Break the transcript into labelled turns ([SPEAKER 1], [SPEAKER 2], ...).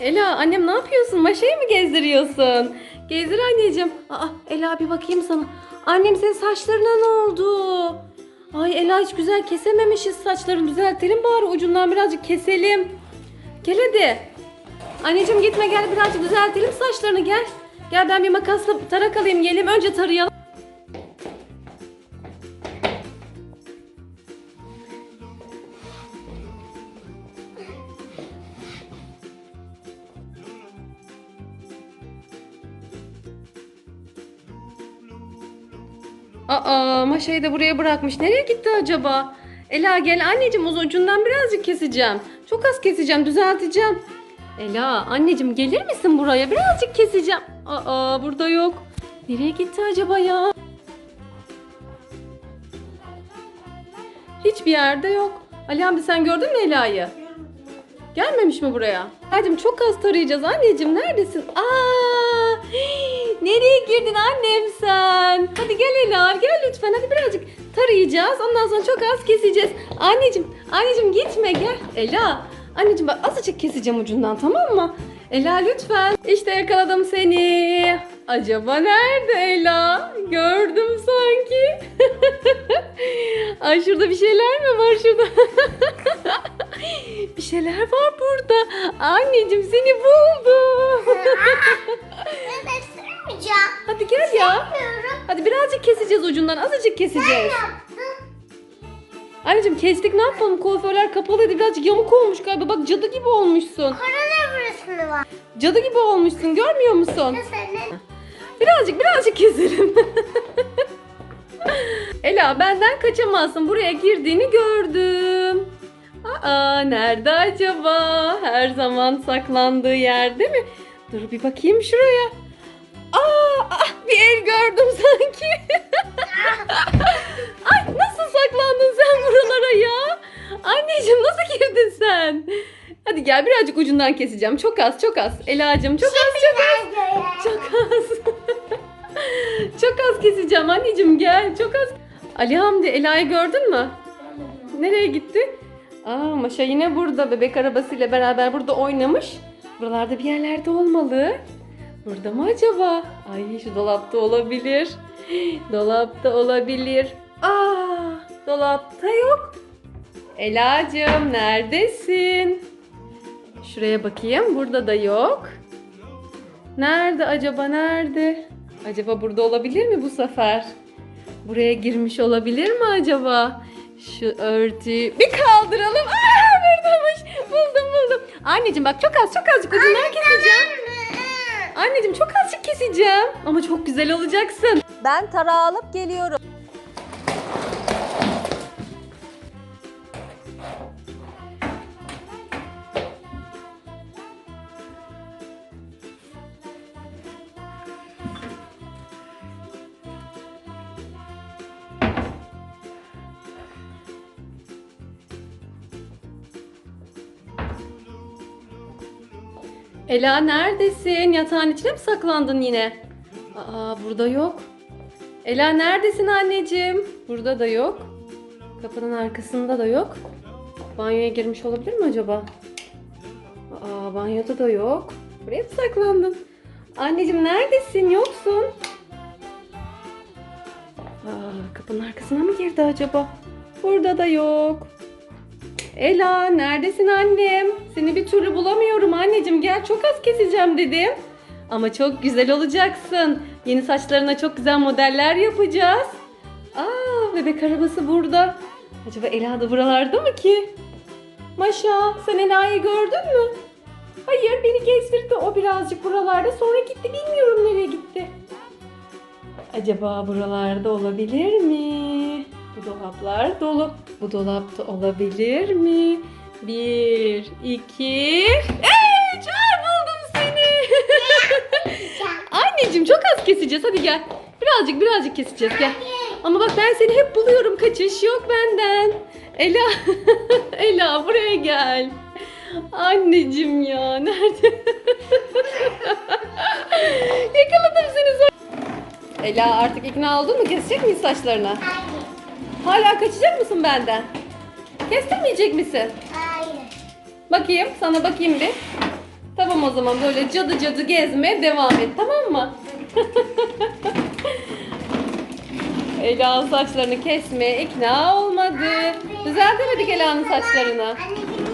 [SPEAKER 1] Ela annem ne yapıyorsun? Maşayı mı gezdiriyorsun? Gezdir anneciğim. Aa Ela bir bakayım sana. Annem senin saçlarına ne oldu? Ay Ela hiç güzel kesememişiz saçlarını. Düzeltelim bari ucundan birazcık keselim. Gel hadi. Anneciğim gitme gel birazcık düzeltelim saçlarını gel. Gel ben bir makasla tarak alayım geleyim. Önce tarayalım. Aa maşayı da buraya bırakmış. Nereye gitti acaba? Ela gel anneciğim ucundan birazcık keseceğim. Çok az keseceğim düzelteceğim. Ela anneciğim gelir misin buraya? Birazcık keseceğim. Aa burada yok. Nereye gitti acaba ya? Hiçbir yerde yok. Ali abi sen gördün mü Ela'yı? Gelmemiş mi buraya? Hacım çok az tarayacağız anneciğim neredesin? Aa! Nereye girdin annem sen? Hadi gel Ela gel lütfen hadi birazcık tarayacağız. Ondan sonra çok az keseceğiz. Anneciğim, anneciğim gitme gel. Ela, anneciğim bak azıcık keseceğim ucundan tamam mı? Ela lütfen. İşte yakaladım seni. Acaba nerede Ela? Gördüm sanki. Ay şurada bir şeyler mi var şurada? bir şeyler var burada. Anneciğim seni buldum.
[SPEAKER 2] Ben sürmeyeceğim.
[SPEAKER 1] Hadi gel ya.
[SPEAKER 2] Yapıyorum.
[SPEAKER 1] Hadi birazcık keseceğiz ucundan. Azıcık keseceğiz.
[SPEAKER 2] Yaptım.
[SPEAKER 1] Anneciğim kestik ne yapalım? Kuaförler kapalıydı. Birazcık yamuk olmuş galiba. Bak cadı gibi olmuşsun.
[SPEAKER 2] Koronavirüs mü var?
[SPEAKER 1] Cadı gibi olmuşsun. Görmüyor musun?
[SPEAKER 2] Senin?
[SPEAKER 1] Birazcık birazcık keselim. Ela benden kaçamazsın. Buraya girdiğini gördüm. Aa nerede acaba? Her zaman saklandığı yerde mi? Dur bir bakayım şuraya. Gördüm sanki. Ay nasıl saklandın sen buralara ya? Anneciğim nasıl girdin sen? Hadi gel birazcık ucundan keseceğim. Çok az çok az. Ela'cığım çok az çok az. Çok az. çok az keseceğim anneciğim gel. Çok az. Ali Hamdi Ela'yı gördün mü? Nereye gitti? Aa Maşa yine burada bebek arabasıyla beraber burada oynamış. Buralarda bir yerlerde olmalı. Burada mı acaba? Ay şu dolapta olabilir. Dolapta olabilir. Aa dolapta yok. Ela'cığım neredesin? Şuraya bakayım. Burada da yok. Nerede acaba nerede? Acaba burada olabilir mi bu sefer? Buraya girmiş olabilir mi acaba? Şu örtüyü bir kaldıralım. Aa buradaymış. Buldum buldum. Anneciğim bak çok az çok azıcık ucundan keseceğim. Anneciğim çok azıcık keseceğim. Ama çok güzel olacaksın.
[SPEAKER 3] Ben tarağı alıp geliyorum.
[SPEAKER 1] Ela neredesin? Yatağın içine mi saklandın yine? Aa burada yok. Ela neredesin anneciğim? Burada da yok. Kapının arkasında da yok. Banyoya girmiş olabilir mi acaba? Aa banyoda da yok. Buraya mı saklandın? Anneciğim neredesin? Yoksun. Aa, kapının arkasına mı girdi acaba? Burada da yok. Ela neredesin annem? Seni bir türlü bulamıyorum anneciğim. Gel çok az keseceğim dedim. Ama çok güzel olacaksın. Yeni saçlarına çok güzel modeller yapacağız. Aa bebek arabası burada. Acaba Ela da buralarda mı ki? Maşa sen Ela'yı gördün mü? Hayır beni gezdirdi o birazcık buralarda sonra gitti bilmiyorum nereye gitti. Acaba buralarda olabilir mi? Dolaplar dolu. Bu dolapta olabilir mi? Bir, iki... Eee Çağır buldum seni. Anneciğim çok az keseceğiz hadi gel. Birazcık birazcık keseceğiz gel. Ama bak ben seni hep buluyorum kaçış yok benden. Ela, Ela buraya gel. Anneciğim ya nerede? Yakaladım seni sonra. Ela artık ikna oldun mu? Kesecek miyiz saçlarını?
[SPEAKER 2] Hayır.
[SPEAKER 1] Hala kaçacak mısın benden? Kestirmeyecek misin?
[SPEAKER 2] Hayır.
[SPEAKER 1] Bakayım sana bakayım bir. Tamam o zaman böyle cadı cadı gezmeye devam et tamam mı? Ela saçlarını kesmeye ikna olmadı. Düzeltemedik Ela'nın saçlarını.
[SPEAKER 2] Anne